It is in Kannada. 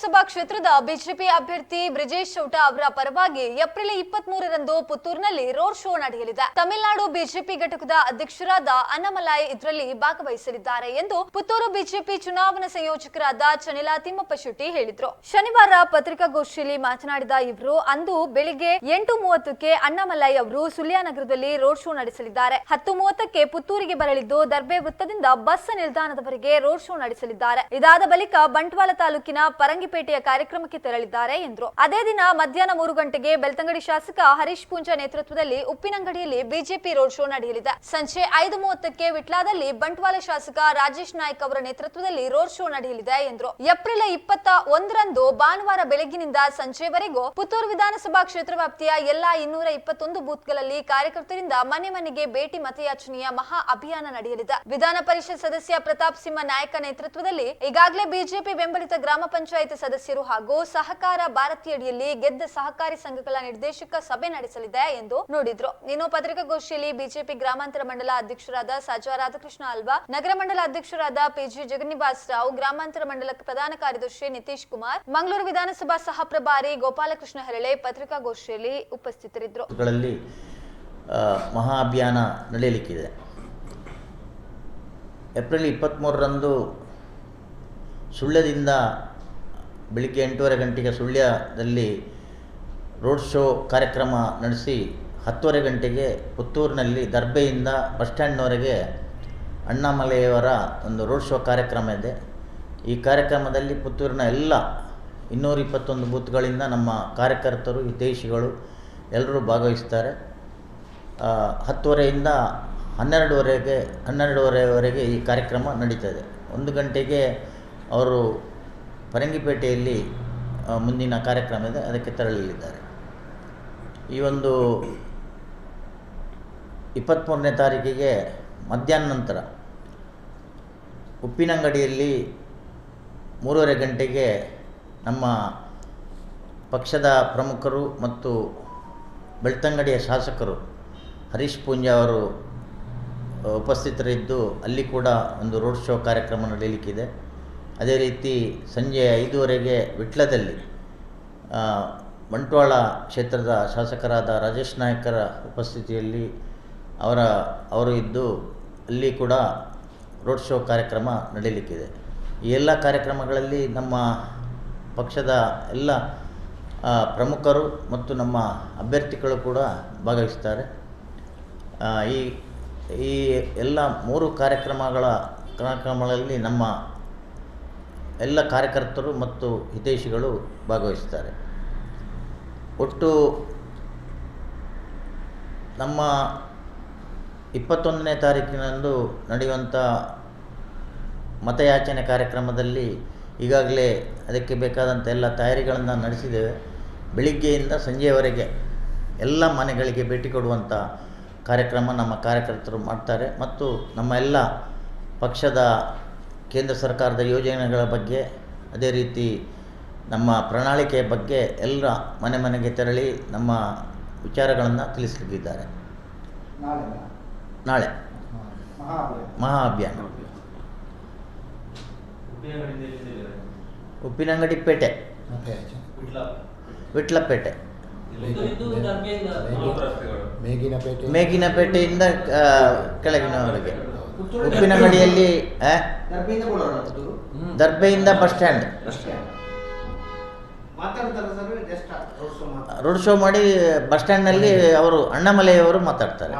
ಲೋಕಸಭಾ ಕ್ಷೇತ್ರದ ಬಿಜೆಪಿ ಅಭ್ಯರ್ಥಿ ಬ್ರಿಜೇಶ್ ಚೌಟ ಅವರ ಪರವಾಗಿ ಏಪ್ರಿಲ್ ಇಪ್ಪತ್ತ್ ಮೂರರಂದು ಪುತ್ತೂರಿನಲ್ಲಿ ರೋಡ್ ಶೋ ನಡೆಯಲಿದೆ. ತಮಿಳುನಾಡು ಬಿಜೆಪಿ ಘಟಕದ ಅಧ್ಯಕ್ಷರಾದ ಅನ್ನಮಲಾಯ್ ಇದರಲ್ಲಿ ಭಾಗವಹಿಸಲಿದ್ದಾರೆ ಎಂದು ಪುತ್ತೂರು ಬಿಜೆಪಿ ಚುನಾವಣಾ ಸಂಯೋಜಕರಾದ ಚನಿಲಾ ತಿಮ್ಮಪ್ಪ ಶೆಟ್ಟಿ ಹೇಳಿದ್ರು. ಶನಿವಾರ ಪತ್ರಿಕಾಗೋಷ್ಠಿಯಲ್ಲಿ ಮಾತನಾಡಿದ ಇವರು, ಅಂದು ಬೆಳಿಗ್ಗೆ ಎಂಟು ಮೂವತ್ತಕ್ಕೆ ಅಣ್ಣಾಮಲೈ ಅವರು ಸುಳ್ಯನಗರದಲ್ಲಿ ರೋಡ್ ಶೋ ನಡೆಸಲಿದ್ದಾರೆ. ಹತ್ತು ಮೂವತ್ತಕ್ಕೆ ಪುತ್ತೂರಿಗೆ ಬರಲಿದ್ದು, ದರ್ಬೆ ವೃತ್ತದಿಂದ ಬಸ್ ನಿಲ್ದಾಣದವರೆಗೆ ರೋಡ್ ಶೋ ನಡೆಸಲಿದ್ದಾರೆ. ಇದಾದ ಬಳಿಕ ಬಂಟ್ವಾಳ ತಾಲೂಕಿನ ಪರಂಗಿಪೇಟೆಯ ಕಾರ್ಯಕ್ರಮಕ್ಕೆ ತೆರಳಿದ್ದಾರೆ ಎಂದರು. ಅದೇ ದಿನ ಮಧ್ಯಾಹ್ನ ಮೂರು ಗಂಟೆಗೆ ಬೆಳ್ತಂಗಡಿ ಶಾಸಕ ಹರೀಶ್ ಪೂಂಜಾ ನೇತೃತ್ವದಲ್ಲಿ ಉಪ್ಪಿನಂಗಡಿಯಲ್ಲಿ ಬಿಜೆಪಿ ರೋಡ್ ಶೋ ನಡೆಯಲಿದೆ. ಸಂಜೆ ಐದು ಮೂವತ್ತಕ್ಕೆ ವಿಟ್ಲಾದಲ್ಲಿ ಬಂಟ್ವಾಳ ಶಾಸಕ ರಾಜೇಶ್ ನಾಯ್ಕ್ ಅವರ ನೇತೃತ್ವದಲ್ಲಿ ರೋಡ್ ಶೋ ನಡೆಯಲಿದೆ ಎಂದರು. ಏಪ್ರಿಲ್ ಇಪ್ಪತ್ತ ಒಂದರಂದು ಭಾನುವಾರ ಬೆಳಗ್ಗಿನಿಂದ ಸಂಜೆವರೆಗೂ ಪುತ್ತೂರು ವಿಧಾನಸಭಾ ಕ್ಷೇತ್ರ ವ್ಯಾಪ್ತಿಯ ಎಲ್ಲಾ ಇನ್ನೂರ ಇಪ್ಪತ್ತೊಂದು ಬೂತ್ಗಳಲ್ಲಿ ಕಾರ್ಯಕರ್ತರಿಂದ ಮನೆ ಮನೆಗೆ ಭೇಟಿ ಮತಯಾಚನೆಯ ಮಹಾ ಅಭಿಯಾನ ನಡೆಯಲಿದೆ. ವಿಧಾನ ಪರಿಷತ್ ಸದಸ್ಯ ಪ್ರತಾಪ್ ಸಿಂಹ ನಾಯಕ ನೇತೃತ್ವದಲ್ಲಿ ಈಗಾಗಲೇ ಬಿಜೆಪಿ ಬೆಂಬಲಿತ ಗ್ರಾಮ ಪಂಚಾಯತ್ ಸದಸ್ಯರು ಹಾಗೂ ಸಹಕಾರ ಭಾರತೀಯಡಿಯಲ್ಲಿ ಗೆದ್ದ ಸಹಕಾರಿ ಸಂಘಗಳ ನಿರ್ದೇಶಕ ಸಭೆ ನಡೆಸಲಿದೆ ಎಂದು ನೋಡಿದ್ರು. ಇನ್ನು ಪತ್ರಿಕಾಗೋಷ್ಠಿಯಲ್ಲಿ ಬಿಜೆಪಿ ಗ್ರಾಮಾಂತರ ಮಂಡಲ ಅಧ್ಯಕ್ಷರಾದ ಸಜಾ ರಾಧಾಕೃಷ್ಣ ಅಲ್ವಾ, ನಗರ ಮಂಡಲ ಅಧ್ಯಕ್ಷರಾದ ಪಿಜಿ ಜಗನ್ನಿವಾಸ್ ರಾವ್, ಗ್ರಾಮಾಂತರ ಮಂಡಲ ಪ್ರಧಾನ ಕಾರ್ಯದರ್ಶಿ ನಿತೀಶ್ ಕುಮಾರ್, ಮಂಗಳೂರು ವಿಧಾನಸಭಾ ಸಹ ಪ್ರಭಾರಿ ಗೋಪಾಲಕೃಷ್ಣ ಹೆರಳೆ ಪತ್ರಿಕಾಗೋಷ್ಠಿಯಲ್ಲಿ ಉಪಸ್ಥಿತರಿದ್ದರು. ಮಹಾ ಅಭಿಯಾನ ನಡೆಯಲಿಕ್ಕಿದೆ. ಏಪ್ರಿಲ್ ಇಪ್ಪತ್ತ್ಮೂರರಂದು ಸುಳ್ಯದಿಂದ ಬೆಳಿಗ್ಗೆ ಎಂಟೂವರೆ ಗಂಟೆಗೆ ಸುಳ್ಯದಲ್ಲಿ ರೋಡ್ ಶೋ ಕಾರ್ಯಕ್ರಮ ನಡೆಸಿ ಹತ್ತುವರೆ ಗಂಟೆಗೆ ಪುತ್ತೂರಿನಲ್ಲಿ ದರ್ಬೆಯಿಂದ ಬಸ್ ಸ್ಟ್ಯಾಂಡ್ನವರೆಗೆ ಅಣ್ಣಾಮಲೆಯವರ ಒಂದು ರೋಡ್ ಶೋ ಕಾರ್ಯಕ್ರಮ ಇದೆ. ಈ ಕಾರ್ಯಕ್ರಮದಲ್ಲಿ ಪುತ್ತೂರಿನ ಎಲ್ಲ ಇನ್ನೂರ ಇಪ್ಪತ್ತೊಂದು ಬೂತ್ಗಳಿಂದ ನಮ್ಮ ಕಾರ್ಯಕರ್ತರು ಹಿತೈಷಿಗಳು ಎಲ್ಲರೂ ಭಾಗವಹಿಸ್ತಾರೆ. ಹತ್ತುವರೆಯಿಂದ ಹನ್ನೆರಡುವರೆಗೆ, ಹನ್ನೆರಡುವರೆವರೆಗೆ ಈ ಕಾರ್ಯಕ್ರಮ ನಡೀತದೆ. ಒಂದು ಗಂಟೆಗೆ ಅವರು ಪರಂಗಿಪೇಟೆಯಲ್ಲಿ ಆ, ಮುಂದಿನ ಕಾರ್ಯಕ್ರಮ ಇದೆ ಅದಕ್ಕೆ ತೆರಳಲಿದ್ದಾರೆ. ಈ ಒಂದು ಇಪ್ಪತ್ತ್ಮೂರನೇ ತಾರೀಕಿಗೆ ಮಧ್ಯಾಹ್ನ ನಂತರ ಉಪ್ಪಿನಂಗಡಿಯಲ್ಲಿ ಮೂರುವರೆ ಗಂಟೆಗೆ ನಮ್ಮ ಪಕ್ಷದ ಪ್ರಮುಖರು ಮತ್ತು ಬೆಳ್ತಂಗಡಿಯ ಶಾಸಕರು ಹರೀಶ್ ಪೂಂಜಾ ಅವರು ಉಪಸ್ಥಿತರಿದ್ದು ಅಲ್ಲಿ ಕೂಡ ಒಂದು ರೋಡ್ ಶೋ ಕಾರ್ಯಕ್ರಮ ನಡೆಯಲಿಕ್ಕಿದೆ ಅದೇ ರೀತಿ ಸಂಜೆ ಐದೂವರೆಗೆ ವಿಟ್ಲದಲ್ಲಿ ಬಂಟ್ವಾಳ ಕ್ಷೇತ್ರದ ಶಾಸಕರಾದ ರಾಜೇಶ್ ನಾಯ್ಕರ ಉಪಸ್ಥಿತಿಯಲ್ಲಿ ಅವರ, ಅವರು ಇದ್ದು ಅಲ್ಲಿ ಕೂಡ ರೋಡ್ ಶೋ ಕಾರ್ಯಕ್ರಮ ನಡೀಲಿಕ್ಕಿದೆ. ಈ ಎಲ್ಲ ಕಾರ್ಯಕ್ರಮಗಳಲ್ಲಿ ನಮ್ಮ ಪಕ್ಷದ ಎಲ್ಲ ಪ್ರಮುಖರು ಮತ್ತು ನಮ್ಮ ಅಭ್ಯರ್ಥಿಗಳು ಕೂಡ ಭಾಗವಹಿಸ್ತಾರೆ. ಈ ಈ ಎಲ್ಲ ಮೂರು ಕಾರ್ಯಕ್ರಮಗಳ ಕಾರ್ಯಕ್ರಮಗಳಲ್ಲಿ ನಮ್ಮ ಎಲ್ಲ ಕಾರ್ಯಕರ್ತರು ಮತ್ತು ಹಿತೈಷಿಗಳು ಭಾಗವಹಿಸ್ತಾರೆ ಒಟ್ಟು ನಮ್ಮ ಇಪ್ಪತ್ತೊಂದನೇ ತಾರೀಕಿನಂದು ನಡೆಯುವಂಥ ಮತಯಾಚನೆ ಕಾರ್ಯಕ್ರಮದಲ್ಲಿ ಈಗಾಗಲೇ ಅದಕ್ಕೆ ಬೇಕಾದಂಥ ಎಲ್ಲ ತಯಾರಿಗಳನ್ನು ನಡೆಸಿದ್ದೇವೆ. ಬೆಳಿಗ್ಗೆಯಿಂದ ಸಂಜೆಯವರೆಗೆ ಎಲ್ಲ ಮನೆಗಳಿಗೆ ಭೇಟಿ ಕೊಡುವಂಥ ಕಾರ್ಯಕ್ರಮ ನಮ್ಮ ಕಾರ್ಯಕರ್ತರು ಮಾಡ್ತಾರೆ. ಮತ್ತು ನಮ್ಮ ಎಲ್ಲ ಪಕ್ಷದ ಕೇಂದ್ರ ಸರ್ಕಾರದ ಯೋಜನೆಗಳ ಬಗ್ಗೆ ಅದೇ ರೀತಿ ನಮ್ಮ ಪ್ರಣಾಳಿಕೆಯ ಬಗ್ಗೆ ಎಲ್ಲ ಮನೆ ಮನೆಗೆ ತೆರಳಿ ನಮ್ಮ ವಿಚಾರಗಳನ್ನು ತಿಳಿಸಲಿದ್ದಾರೆ ನಾಳೆ ಮಹಾ ಅಭಿಯಾನ ಉಪ್ಪಿನಂಗಡಿ ಪೇಟೆ. ವಿಟ್ಲಪೇಟೆ. ಮೇಗಿನ ಪೇಟೆ. ಮೇಗಿನ ಪೇಟೆಯಿಂದ ಆ, ಕೆಳಗಿನವರೆಗೆ. ಉಪ್ಪಿನಂಗಡಿಯಲ್ಲಿ ಗಡಿಯಲ್ಲಿ ದರ್ಬೆಯಿಂದ ಬಸ್ ಸ್ಟ್ಯಾಂಡ್. ಅಷ್ಟೇ sir just road show road show ಮಾಡಿ ಬಸ್ ಸ್ಟ್ಯಾಂಡ್ನಲ್ಲಿ ಅವರು ಅಣ್ಣಾಮಲೆಯವರು ಮಾತಾಡ್ತಾರೆ.